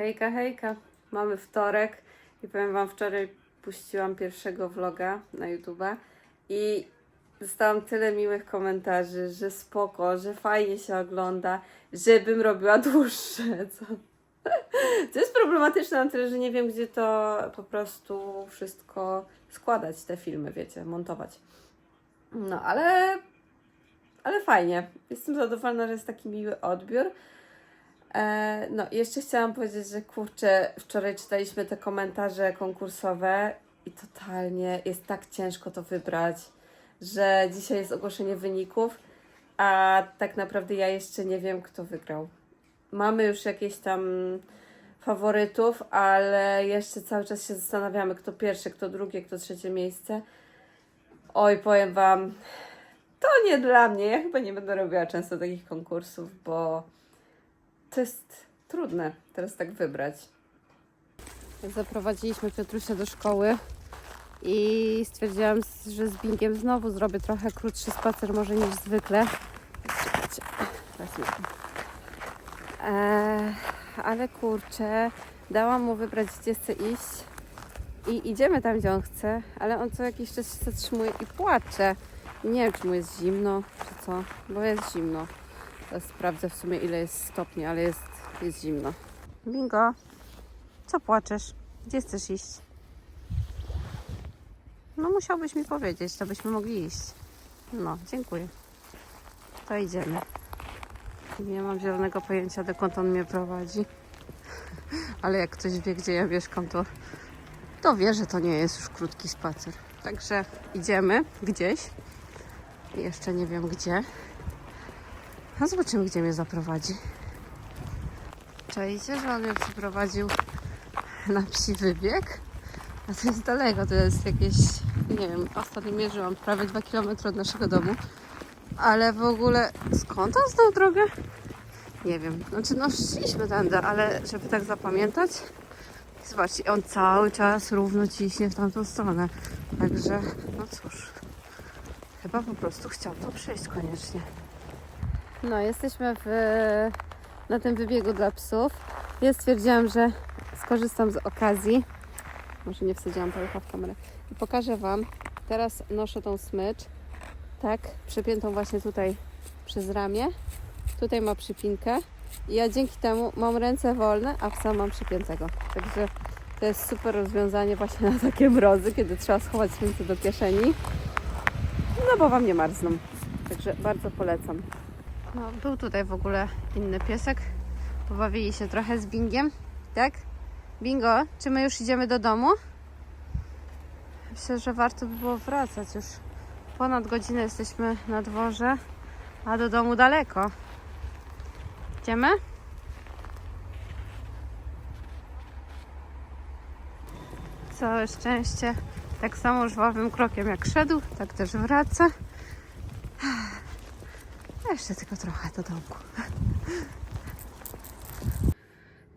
Hejka, hejka. Mamy wtorek i powiem Wam, wczoraj puściłam pierwszego vloga na YouTube'a i dostałam tyle miłych komentarzy, że spoko, że fajnie się ogląda, żebym robiła dłuższe. Co, co jest problematyczne na tyle, że nie wiem, gdzie to po prostu wszystko składać, te filmy, wiecie, montować. No, ale, ale fajnie. Jestem zadowolona, że jest taki miły odbiór. E, no, jeszcze chciałam powiedzieć, że kurczę, wczoraj czytaliśmy te komentarze konkursowe i totalnie jest tak ciężko to wybrać, że dzisiaj jest ogłoszenie wyników, a tak naprawdę ja jeszcze nie wiem, kto wygrał. Mamy już jakieś tam faworytów, ale jeszcze cały czas się zastanawiamy, kto pierwszy, kto drugie, kto trzecie miejsce. Oj, powiem Wam, to nie dla mnie. Ja chyba nie będę robiła często takich konkursów, bo to jest trudne teraz tak wybrać. Zaprowadziliśmy Piotrusia do szkoły i stwierdziłam, że z Bingiem znowu zrobię trochę krótszy spacer może niż zwykle. Eee, ale kurczę, dałam mu wybrać, gdzie chce iść i idziemy tam, gdzie on chce, ale on co jakiś czas się zatrzymuje i płacze. Nie wiem, czy mu jest zimno, czy co, bo jest zimno. Sprawdzę w sumie ile jest stopni, ale jest, jest zimno. Bingo, co płaczesz? Gdzie chcesz iść? No musiałbyś mi powiedzieć, to byśmy mogli iść. No, dziękuję. To idziemy. Nie mam zielonego pojęcia, dokąd on mnie prowadzi. Ale jak ktoś wie, gdzie ja mieszkam, to, to wie, że to nie jest już krótki spacer. Także idziemy gdzieś. Jeszcze nie wiem gdzie. No zobaczymy, gdzie mnie zaprowadzi. Czajcie, że on mnie przyprowadził na psi wybieg? A to jest daleko, to jest jakieś, nie wiem, ostatnio mierzyłam prawie 2 km od naszego domu. Ale w ogóle, skąd on znał drogę? Nie wiem. Znaczy, no szliśmy tędy, ale żeby tak zapamiętać, zobaczcie, on cały czas równo ciśnie w tamtą stronę. Także, no cóż, chyba po prostu chciał to przejść koniecznie. No, jesteśmy w, na tym wybiegu dla psów. Ja stwierdziłam, że skorzystam z okazji. Może nie wsadziłam palucha w kamerę. I pokażę Wam. Teraz noszę tą smycz. Tak, przypiętą właśnie tutaj przez ramię. Tutaj ma przypinkę. I ja dzięki temu mam ręce wolne, a psa mam przypiętego. Także to jest super rozwiązanie właśnie na takie mrozy, kiedy trzeba schować słońce do kieszeni. No bo Wam nie marzną. Także bardzo polecam. No, był tutaj w ogóle inny piesek. Pobawili się trochę z Bingiem. Tak? Bingo, czy my już idziemy do domu? Myślę, że warto by było wracać już. Ponad godzinę jesteśmy na dworze, a do domu daleko. Idziemy? Całe szczęście. Tak samo żwawym krokiem jak szedł, tak też wraca. Jeszcze tylko trochę do domku.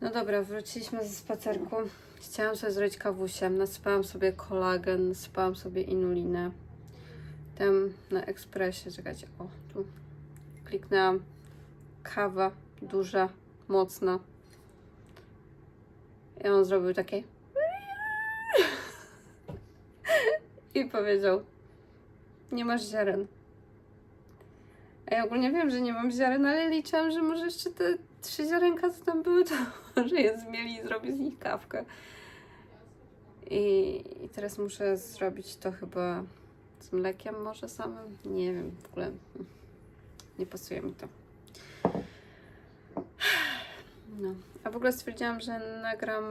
No dobra, wróciliśmy ze spacerku. Chciałam sobie zrobić kawusię. Nasypałam sobie kolagen, nasypałam sobie inulinę. Tam na ekspresie, czekajcie, o, tu kliknęłam. Kawa duża, mocna. I on zrobił takie i powiedział nie masz ziaren. Ja ogólnie wiem, że nie mam ziaren, ale liczyłam, że może jeszcze te trzy ziarenka, co tam były, to może je zmieli i zrobię z nich kawkę. I, I teraz muszę zrobić to chyba z mlekiem może samym. Nie wiem, w ogóle nie pasuje mi to. No. A w ogóle stwierdziłam, że nagram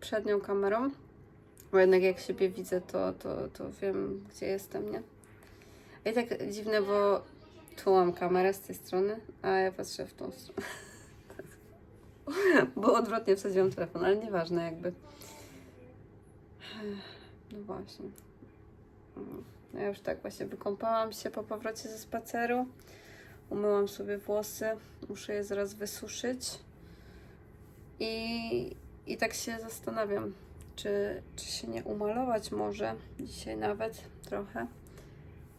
przednią kamerą, bo jednak jak siebie widzę, to, to, to wiem, gdzie jestem, nie? I tak dziwne, bo tu mam kamerę z tej strony, a ja patrzę w tą stronę. Bo odwrotnie wsadziłam telefon, ale nieważne jakby. No właśnie. Ja już tak właśnie wykąpałam się po powrocie ze spaceru. Umyłam sobie włosy. Muszę je zaraz wysuszyć. I, i tak się zastanawiam, czy, czy się nie umalować może dzisiaj nawet trochę.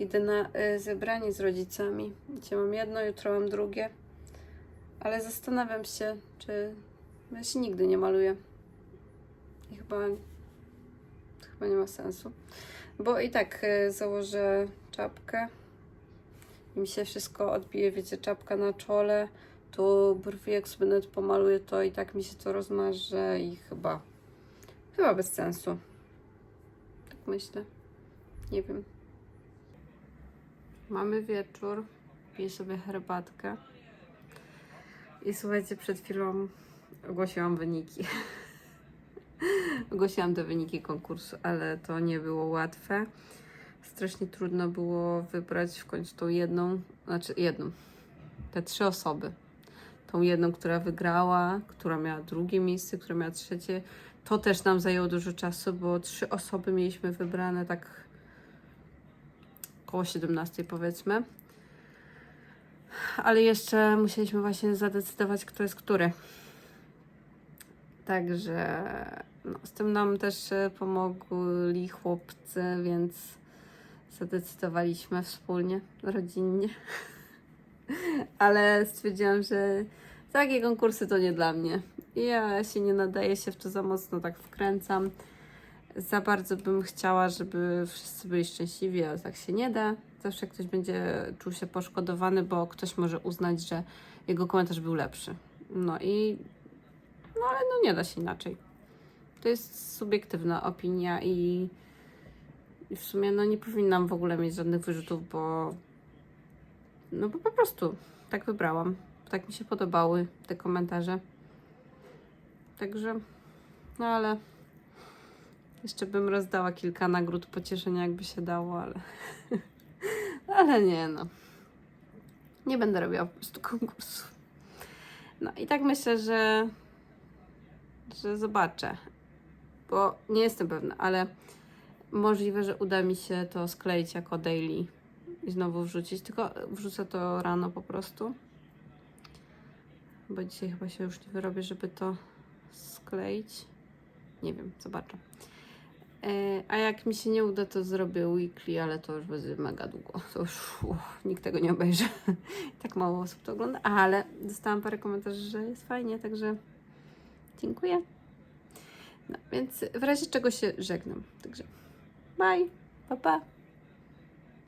Idę na y, zebranie z rodzicami. Dzisiaj mam jedno, jutro mam drugie. Ale zastanawiam się, czy, Ja się nigdy nie maluję. I chyba, chyba nie ma sensu. Bo i tak e, założę czapkę i mi się wszystko odbije, wiecie, czapka na czole, tu brwi, jak sobie nawet pomaluję, to i tak mi się to rozmaże i chyba, chyba bez sensu. Tak myślę. Nie wiem. Mamy wieczór, piję sobie herbatkę. I słuchajcie, przed chwilą ogłosiłam wyniki. ogłosiłam te wyniki konkursu, ale to nie było łatwe. Strasznie trudno było wybrać w końcu tą jedną, znaczy jedną, te trzy osoby. Tą jedną, która wygrała, która miała drugie miejsce, która miała trzecie. To też nam zajęło dużo czasu, bo trzy osoby mieliśmy wybrane tak koło 17 powiedzmy. Ale jeszcze musieliśmy właśnie zadecydować, kto jest który. Także no, z tym nam też e, pomogli chłopcy, więc zadecydowaliśmy wspólnie, rodzinnie. Ale stwierdziłam, że takie konkursy to nie dla mnie. Ja się nie nadaję się w to za mocno, tak wkręcam. Za bardzo bym chciała, żeby wszyscy byli szczęśliwi, ale tak się nie da. Zawsze ktoś będzie czuł się poszkodowany, bo ktoś może uznać, że jego komentarz był lepszy. No i no ale no nie da się inaczej. To jest subiektywna opinia i, i w sumie no nie powinnam w ogóle mieć żadnych wyrzutów, bo no bo po prostu tak wybrałam. Tak mi się podobały te komentarze. Także no ale jeszcze bym rozdała kilka nagród pocieszenia, jakby się dało, ale ale nie no. Nie będę robiła po prostu konkursu. No i tak myślę, że że zobaczę, bo nie jestem pewna, ale możliwe, że uda mi się to skleić jako daily i znowu wrzucić, tylko wrzucę to rano po prostu, bo dzisiaj chyba się już nie wyrobię, żeby to skleić. Nie wiem, zobaczę. E, A jak mi się nie uda, to zrobię weekly, ale to już będzie mega długo. To już uff, nikt tego nie obejrzy. tak mało osób to ogląda, ale dostałam parę komentarzy, że jest fajnie, także Dziękuję. No, więc w razie czego się żegnam. Także bye, pa pa.